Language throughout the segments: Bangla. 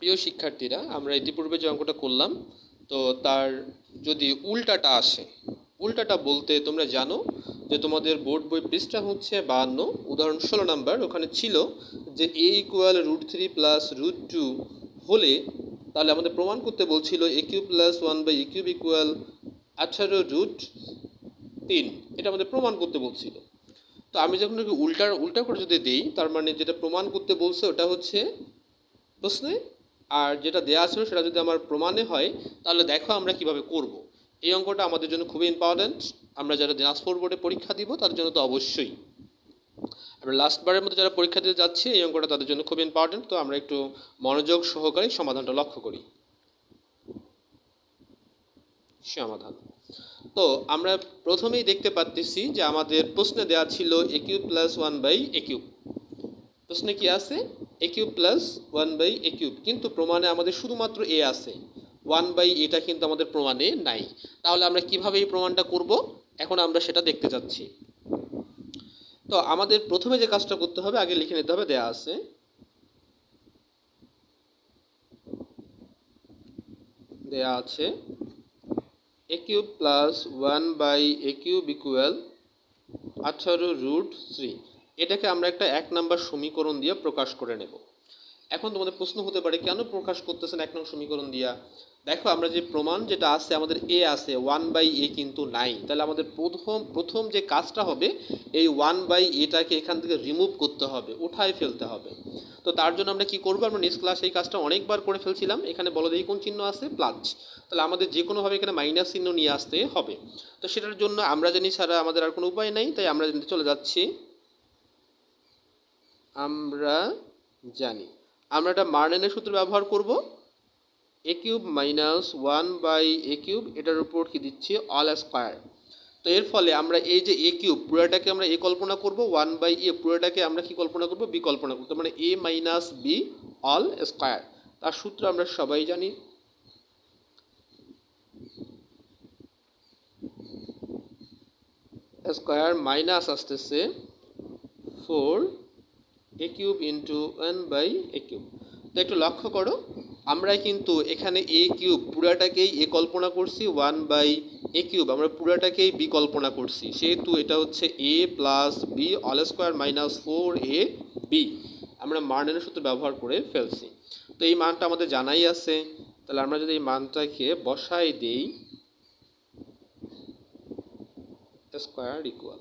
প্রিয় শিক্ষার্থীরা, আমরা ইতিপূর্বে যে অঙ্কটা করলাম, তো তার যদি উল্টাটা আসে, উল্টাটা বলতে তোমরা জানো যে তোমাদের বোর্ড বই পৃষ্ঠা হচ্ছে বাহান্ন, উদাহরণ ষোলো নাম্বার, ওখানে ছিল যে a equal root three plus root two হলে, তাহলে আমাদের প্রমাণ করতে বলছিল a plus one by a cube equal আঠারো রুট তিন, এটা আমাদের প্রমাণ করতে বলছিল। তো আমি যখন উল্টার উল্টা করে যদি দিই, তার মানে যেটা প্রমাণ করতে বলছে ওটা হচ্ছে প্রশ্নে আর যেটা দেওয়া ছিল সেটা যদি আমার প্রমাণে হয়, তাহলে দেখো আমরা কীভাবে করব। এই অঙ্কটা আমাদের জন্য খুবই ইম্পর্ট্যান্ট আমরা যারা দিনাজপুর বোর্ডে পরীক্ষা দিব তাদের জন্য তো অবশ্যই। আমরা লাস্টবারের মতো যারা পরীক্ষা দিতে যাচ্ছে, এই অঙ্কটা তাদের জন্য খুব ইম্পর্ট্যান্ট তো আমরা একটু মনোযোগ সহকারে সমাধানটা লক্ষ্য করি। সমাধান। তো আমরা প্রথমেই দেখতে পাচ্ছি যে আমাদের প্রশ্নে দেওয়া ছিল a cube plus one by a cube প্রশ্নে কি আছে? A cube plus one by a cube কিন্তু প্রমাণে আমাদের শুধুমাত্র এ আছে। ওয়ান বাই এটা কিন্তু আমাদের প্রমাণে নাই। তাহলে আমরা কীভাবে এই প্রমাণটা করব? এখন আমরা সেটা দেখতে যাচ্ছি। তো আমাদের প্রথমে যে কাজটা করতে হবে, আগে লিখে নিতে হবে, দেয়া আছে। দেয়া আছে a cube plus one by a cube equal আঠারো রুট থ্রি এটাকে আমরা একটা এক নাম্বার সমীকরণ দিয়ে প্রকাশ করে নেব। এখন তোমাদের প্রশ্ন হতে পারে, কেন প্রকাশ করতেছেন এক নং সমীকরণ দিয়া? দেখো, আমরা যে প্রমাণ যেটা আছে, আমাদের এ আছে ওয়ান বাই এ কিন্তু নাই। তাহলে আমাদের প্রথম প্রথম যে কাজটা হবে, এই ওয়ান বাই এটাকে এখান থেকে রিমুভ করতে হবে, উঠায় ফেলতে হবে। তো তার জন্য আমরা কি করব? আমরা নেক্সট ক্লাস এই কাজটা অনেকবার করে ফেলছিলাম। এখানে বলো দেখি কোন চিহ্ন আছে প্লাস তাহলে আমাদের যে কোনোভাবে এখানে মাইনাস চিহ্ন নিয়ে আসতে হবে। তো সেটার জন্য আমরা জানি ছাড়া আমাদের আর কোনো উপায় নেই, তাই আমরা চলে যাচ্ছি। আমরা জানি। আমরা এটা মার্নেনের সূত্র ব্যবহার করব। A cube minus one by a cube, এটার উপর কি দিচ্ছি? All square. তো এর ফলে আমরা এই যে এ কিউব, পুরোটাকে আমরা এ কল্পনা করব, ওয়ান বাই এ পুরোটাকে আমরা কি কল্পনা করব? বি কল্পনা করব। মানে a minus b all square. তার সূত্র আমরা সবাই জানি। স্কোয়ার মাইনাস আসতেছে four a cube into one by a cube তো একটু লক্ষ্য করো আমরা কিন্তু এখানে এ কিউব পুরাটাকেই এ কল্পনা করছি ওয়ান বাই এ কিউব আমরা পুরাটাকেই বি কল্পনা করছি। সেহেতু এটা হচ্ছে a plus b all square minus four a b আমরা মার্নের সূত্র ব্যবহার করে ফেলছি। তো এই মানটা আমাদের জানাই আছে। তাহলে আমরা যদি এই মানটাকে বসাই দিই স্কোয়ার ইকুয়াল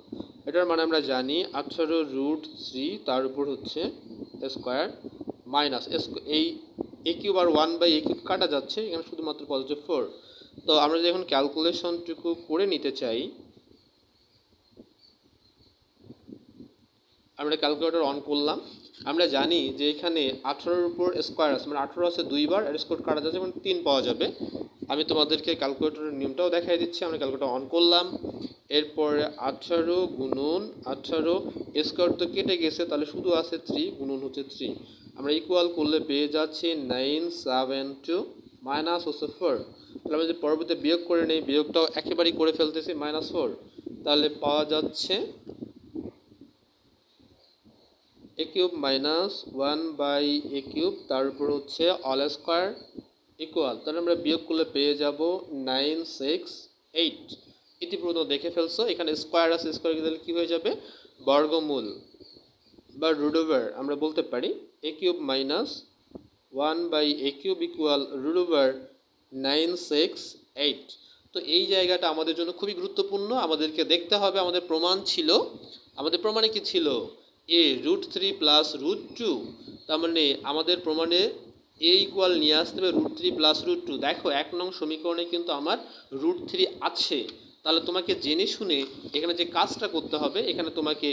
এটার মানে আমরা জানি আঠারো রুট থ্রি তার উপর হচ্ছে স্কোয়ার মাইনাস এই এ কিউব আর ওয়ান বাই এ কিউব কাটা যাচ্ছে, এখানে শুধুমাত্র পজিটিভ ফোর তো আমরা যদি এখন ক্যালকুলেশনটুকু করে নিতে চাই, আমরা ক্যালকুলেটর অন করলাম। আমরা জানি যে এখানে আঠারোর উপর স্কোয়ার আছে মানে আঠারো আছে দুইবার আর স্কোয়ার কাটা যাচ্ছে মানে তিন পাওয়া যাবে। আমি তোমাদেরকে ক্যালকুলেটরের নিয়মটাও দেখাই দিচ্ছি, আমরা ক্যালকুলেটর অন করলাম। এরপরে আঠারো গুণন, আঠারো স্কোয়ার তো কেটে গেছে, তাহলে শুধু আছে থ্রি গুণন হচ্ছে থ্রি আমরা ইকুয়াল করলে পেয়ে যাচ্ছি নাইন সেভেন টু মাইনাস হচ্ছে ফোর তাহলে আমরা যদি পরবর্তীতে বিয়োগ করে নেই, বিয়োগটাও একেবারেই করে ফেলতেছি মাইনাস ফোর তাহলে পাওয়া যাচ্ছে a cube minus one by a cube তার উপর হচ্ছে অল স্কোয়ার ইকুয়াল তাহলে আমরা বিয়োগ করলে পেয়ে যাব নাইন সিক্স এইট ইতিপূর্বে দেখে ফেলছো, এখানে স্কোয়ার আছে স্কোয়ার তাহলে কী হয়ে যাবে? বর্গমূল বা রুডোভার, আমরা বলতে পারি a cube minus one by a cube equal root over nine six eight তো এই জায়গাটা আমাদের জন্য খুবই গুরুত্বপূর্ণ, আমাদেরকে দেখতে হবে, আমাদের প্রমাণ ছিল। আমাদের প্রমাণে কি ছিল? A root three plus root two তার মানে আমাদের প্রমাণে এ ইকুয়াল নিয়ে আসতে হবে root three plus root two দেখো, এক নং সমীকরণে কিন্তু আমার রুট থ্রি আছে। তাহলে তোমাকে জেনে শুনে এখানে যে কাজটা করতে হবে, এখানে তোমাকে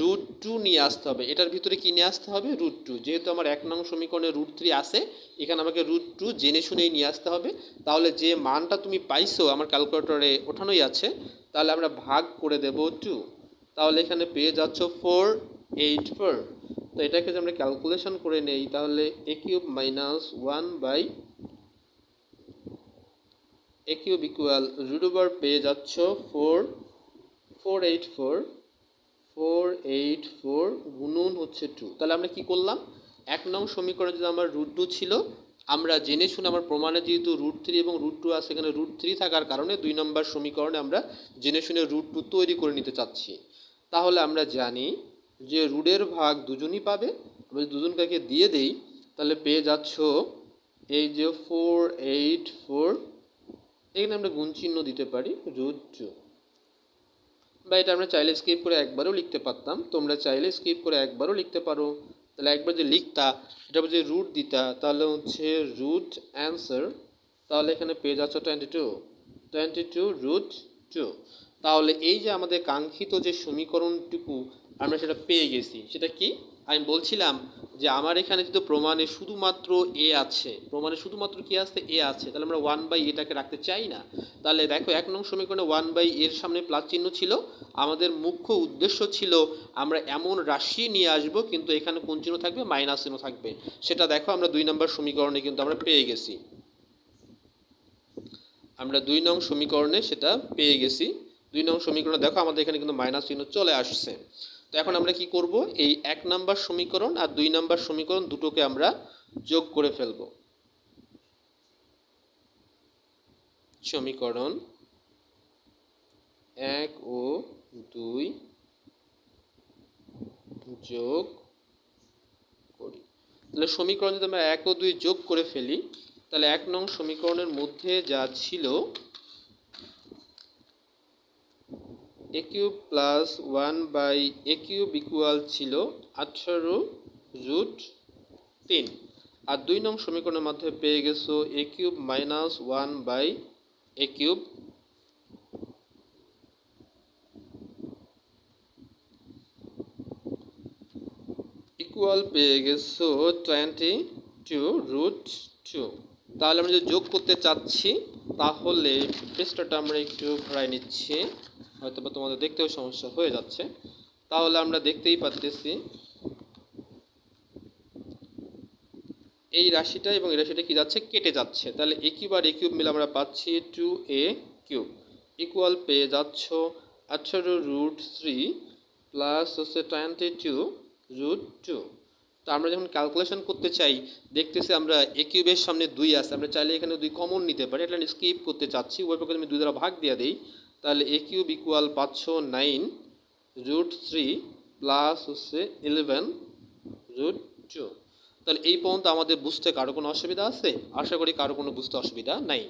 রুট টু নিয়ে আসতে হবে। এটার ভিতরে কি নিয়ে আসতে হবে? রুট টু যেহেতু আমার এক নং সমীকরণে রুট থ্রি আসে এখানে আমাকে রুট টু জেনে শুনেই নিয়ে আসতে হবে। তাহলে যে মানটা তুমি পাইছো, আমার ক্যালকুলেটরে ওঠানোই আছে, তাহলে আমরা ভাগ করে দেব টু তাহলে এখানে পেয়ে যাচ্ছ ফোর এইট ফোর তো এটাকে যদি আমরা ক্যালকুলেশন করে নেই, তাহলে a cube minus one by a cube equal root over পেয়ে যাচ্ছ four four eight four four eight four গুণন হচ্ছে টু তাহলে আমরা কি করলাম? এক নং সমীকরণে যদি আমার রুট টু ছিল, আমরা জেনে শুনে আমার প্রমাণে যেহেতু রুট থ্রি এবং রুট টু আছে, এখানে রুট থ্রি থাকার কারণে দুই নম্বর সমীকরণে আমরা জেনে শুনে রুট টু তৈরি করে নিতে চাচ্ছি। তাহলে আমরা জানি যে রুটের ভাগ দুজনই পাবে, আমরা যদি কাকে দিয়ে দেই, তাহলে পেয়ে যাচ্ছ এই যে ফোর এইট ফোর এখানে আমরা গুণ চিহ্ন দিতে পারি রুট বা এটা আমরা চাইলে স্কিপ করে একবারও লিখতে পারতাম, তোমরা চাইলে স্কিপ করে একবারও লিখতে পারো। তাহলে একবার যে লিখতা, এটা যে রুট দিতা, তাহলে হচ্ছে রুট অ্যান্সার তাহলে এখানে পেয়ে যাচ্ছ twenty two twenty two root two তাহলে এই যে আমাদের কাঙ্ক্ষিত যে সমীকরণটুকু আমরা সেটা পেয়ে গেছি। সেটা কি? আমি বলছিলাম যে আমার এখানে যদি প্রমাণে শুধুমাত্র এ আছে, প্রমাণে শুধুমাত্র কি আছে? এ আছে। তাহলে আমরা ওয়ান বাই এটাকে রাখতে চাই না। তাহলে দেখো, এক নং সমীকরণে ওয়ান বাই এর সামনে প্লাস চিহ্ন ছিল। আমাদের মুখ্য উদ্দেশ্য ছিল আমরা এমন রাশি নিয়ে আসব, কিন্তু এখানে কোন চিহ্ন থাকবে? মাইনাস চিহ্ন থাকবে। সেটা দেখো, আমরা দুই নম্বর সমীকরণে কিন্তু আমরা পেয়ে গেছি। আমরা দুই নং সমীকরণে সেটা পেয়ে গেছি। দুই নং সমীকরণে দেখো, আমাদের এখানে কিন্তু মাইনাস চিহ্ন চলে আসছে। তো এখন আমরা কি করব? এই এক নাম্বার সমীকরণ আর দুই নাম্বার সমীকরণ দুটোকে আমরা যোগ করে ফেলব। সমীকরণ এক ও দুই যোগ করি। তাহলে সমীকরণ যদি আমরা এক ও দুই যোগ করে ফেলি, তাহলে এক নং সমীকরণের মধ্যে যা ছিল a plus one by a equal ছিল আঠারো রুট তিন। আর দুই নং সমীকরণের মাধ্যমে পেয়ে গেছো a minus one by a cube equal পেয়ে গেছো টোয়েন্টি টু রুট টু তাহলে আমরা যদি যোগ করতে চাচ্ছি, তাহলে পৃষ্ঠাটা আমরা একটু ঘোরাই নিচ্ছি। হয়তো বা তোমাদের দেখতেও সমস্যা হয়ে যাচ্ছে। তাহলে আমরা দেখতেই পাচ্ছি এই রাশিটা এবং এই রাশিটা কি যাচ্ছে? কেটে যাচ্ছে। তাহলে a cube R A cube মিলে আমরা পাচ্ছি টু এ কিউব। ইকুয়াল পেয়ে যাচ্ছ আঠারো রুট থ্রি প্লাস হচ্ছে টোয়েন্টি টু রুট টু তো আমরা যখন ক্যালকুলেশন করতে চাই, দেখতেছি আমরা এ কিউবের সামনে দুই আছে। আমরা চাইলে এখানে দুই কমন নিতে পারি। এটা স্কিপ করতে চাচ্ছি। ওই পক্ষে আমি দুই দ্বারা ভাগ দিয়ে দিই তাহলে এ কিউব ইকুয়াল পাঁচশো নাইন রুট থ্রি প্লাস হচ্ছে ইলেভেন রুট টু তাহলে এই পর্যন্ত আমাদের বুঝতে কারও কোনো অসুবিধা আছে? আশা করি কারও কোনো বুঝতে অসুবিধা নাই।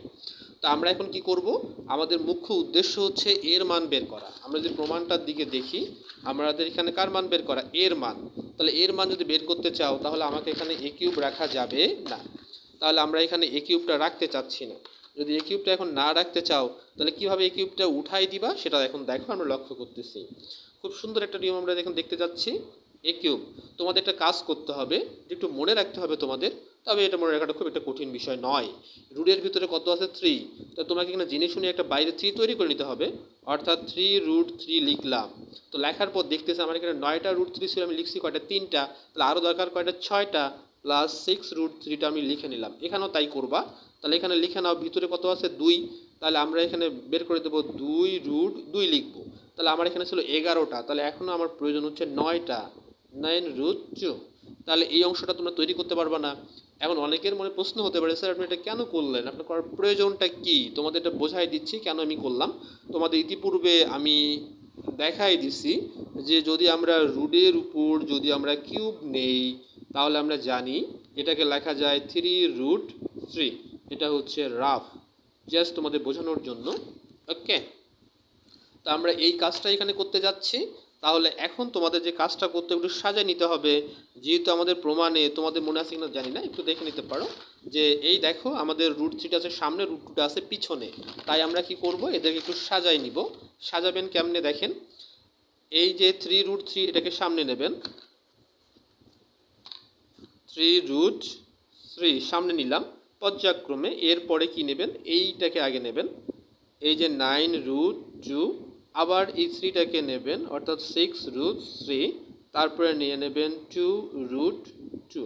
তো আমরা এখন কি করব? আমাদের মুখ্য উদ্দেশ্য হচ্ছে এর মান বের করা। আমরা যদি প্রমাণটার দিকে দেখি, আমাদের এখানে কার মান বের করা? এর মান। তাহলে এর মান যদি বের করতে চাও, তাহলে আমাকে এখানে এ কিউব রাখা যাবে না। তাহলে আমরা এখানে এ কিউবটা রাখতে চাচ্ছি না। যদি এ কিউবটা এখন না রাখতে চাও, তাহলে কীভাবে এ কিউবটা উঠাই দিবা সেটা এখন দেখো, আমরা লক্ষ্য করতেছি। খুব সুন্দর একটা নিয়ম আমরা এখন দেখতে যাচ্ছি। এ কিউব তোমাদের একটা কাজ করতে হবে একটু মনে রাখতে হবে তোমাদের, তবে এটা মনে রাখাটা খুব একটা কঠিন বিষয় নয়। রুটের ভিতরে কত আছে? থ্রি তো তোমাকে এখানে জেনে শুনে একটা বাইরে থ্রি তৈরি করে নিতে হবে। অর্থাৎ থ্রি রুট থ্রি লিখলাম। তো লেখার পর দেখতেছে আমার এখানে নয়টা রুট থ্রি ছিল, আমি লিখছি কয়টা? তিনটা। তাহলে আরও দরকার কয়টা? ছয়টা। প্লাস সিক্স রুট থ্রিটা আমি লিখে নিলাম। এখানেও তাই করবা। তাহলে এখানে লিখে নাও, ভিতরে কত আছে? দুই। তাহলে আমরা এখানে বের করে দেবো দুই রুট দুই লিখব। তাহলে আমার এখানে ছিল এগারোটা। তাহলে এখনও আমার প্রয়োজন হচ্ছে নয়টা। নাইন রুট টু তাহলে এই অংশটা তোমরা তৈরি করতে পারবে না। এখন অনেকের মনে প্রশ্ন হতে পারে, স্যার, আপনি এটা কেন করলেন? আপনার করার প্রয়োজনটা কি? তোমাদের এটা বোঝাই দিচ্ছি কেন আমি করলাম? তোমাদের ইতিপূর্বে আমি দেখাই দিছি যে যদি আমরা রুডের উপর যদি আমরা কিউব নেই, তাহলে আমরা জানি এটাকে লেখা যায় থ্রি রুট থ্রি। এটা হচ্ছে রাফ জাস্ট তোমাদের বোঝানোর জন্য। ওকে তা আমরা এই কাজটা এখানে করতে যাচ্ছি। তাহলে এখন তোমাদের যে কাজটা করতে একটু সাজায় নিতে হবে, যেহেতু আমাদের প্রমাণে, তোমাদের মনে আছে কিনা জানি না, একটু দেখে নিতে পারো। যে এই দেখো, আমাদের রুট থ্রিটা আছে, সামনে রুট টুটা আছে, পিছনে। তাই আমরা কি করব? এদেরকে একটু সাজাই নিব। সাজাবেন কেমনে দেখেন? এই যে থ্রি রুট থ্রি এটাকে সামনে নেবেন। থ্রি রুট থ্রি সামনে নিলাম। পর্যায়ক্রমে এরপরে কি নেবেন? এইটাকে আগে নেবেন। এই যে নাইন রুট টু আবার এই থ্রিটাকে নেবেন, অর্থাৎ সিক্স রুট থ্রি তারপরে নিয়ে নেবেন টু রুট টু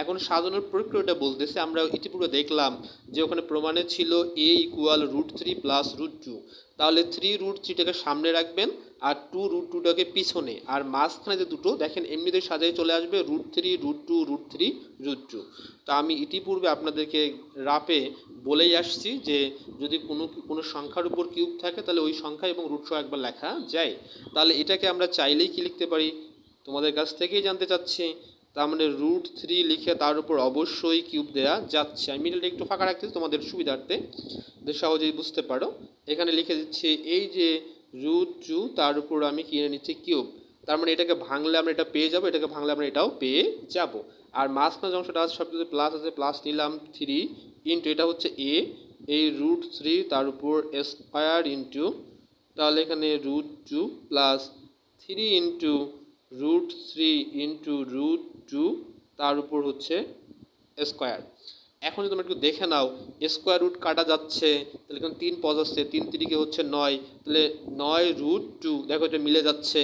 এখন সাজানোর প্রক্রিয়াটা বলতেছে, আমরা ইতিপূর্বে দেখলাম যে ওখানে প্রমাণে ছিল a equal root three plus root two তাহলে থ্রি রুট থ্রিটাকে সামনে রাখবেন আর টু রুট টুটাকে পিছনে। আর মাঝখানে যে দুটো, দেখেন, এমনিতেই সাজাই চলে আসবে root three root two root three root two তা আমি ইতিপূর্বে আপনাদেরকে রাপে বলেই আসছি যে, যদি কোনো কোনো সংখ্যার উপর কিউব থাকে, তাহলে ওই সংখ্যা এবং রুট সহ একবার লেখা যায়। তাহলে এটাকে আমরা চাইলেই কি লিখতে পারি? তোমাদের কাছ থেকেই জানতে চাচ্ছি। তার মানে রুট থ্রি লিখে তার উপর অবশ্যই কিউব দেওয়া যাচ্ছে। আমি মিডলটা একটু ফাঁকা রাখতেছি, তোমাদের সুবিধার্থে। সহজেই বুঝতে পারো। এখানে লিখে দিচ্ছি, এই যে রুট টু, তার উপর আমি কিনে নিচ্ছি? কিউব। তার মানে এটাকে ভাঙলে আমরা এটা পেয়ে যাব, এটাকে ভাঙলে আমরা এটাও পেয়ে যাব। আর মাঝখানে যে অংশটা আছে সব যদি প্লাস আছে প্লাস নিলাম থ্রি ইন্টু এটা হচ্ছে এ এই রুট থ্রি তার উপর স্কোয়ার ইন্টু তাহলে এখানে root two plus three into root three into root two তার উপর হচ্ছে স্কোয়ার এখন যদি তোমরা একটু দেখে নাও স্কোয়ার রুট কাটা যাচ্ছে, তাহলে এখানে তিন পজ আসছে, তিন তিরিকে হচ্ছে নয়, তাহলে নয় রুট টু দেখো এটা মিলে যাচ্ছে,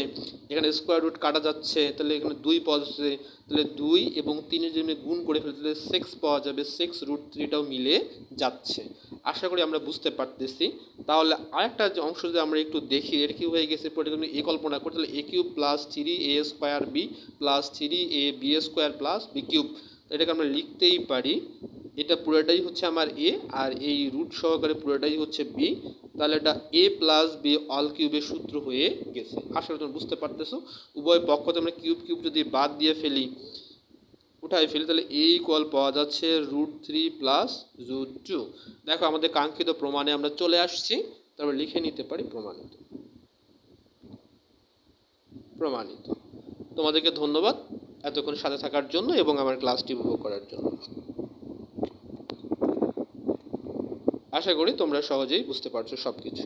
এখানে স্কোয়ার রুট কাটা যাচ্ছে, তাহলে এখানে দুই পজ আসছে, তাহলে দুই এবং তিনের যদি গুণ করে ফেলে, তাহলে সিক্স পাওয়া যাবে সিক্স রুট থ্রিটাও মিলে যাচ্ছে। আশা করি আমরা বুঝতে পারতেছি। তাহলে আরেকটা যে অংশ যদি আমরা একটু দেখি এর কি হয়ে গেছে? পরে তুমি এ কল্পনা করতে তাহলে a cube plus three a square b plus three a b square plus b cube এটাকে আমরা লিখতেই পারি এটা পুরোটাই হচ্ছে আমার এ আর এই রুট সহকারে পুরোটাই হচ্ছে বি তাহলে এটা এ প্লাস বি অল কিউবের সূত্র হয়ে গেছে। আশা করি বুঝতে পারতেছো। উভয় পক্ষ থেকে আমরা কিউব কিউব যদি বাদ দিয়ে ফেলি উঠাই ফেলি, তাহলে এ ইকুয়াল পাওয়া যাচ্ছে root three plus root two দেখো আমাদের কাঙ্ক্ষিত প্রমাণে আমরা চলে আসছি, তারপর লিখে নিতে পারি প্রমাণিত। প্রমাণিত। তোমাদেরকে ধন্যবাদ এতক্ষণ সাথে থাকার জন্য এবং আমার ক্লাসটি উপভোগ করার জন্য। আশা করি তোমরা সহজেই বুঝতে পারছ সব কিছু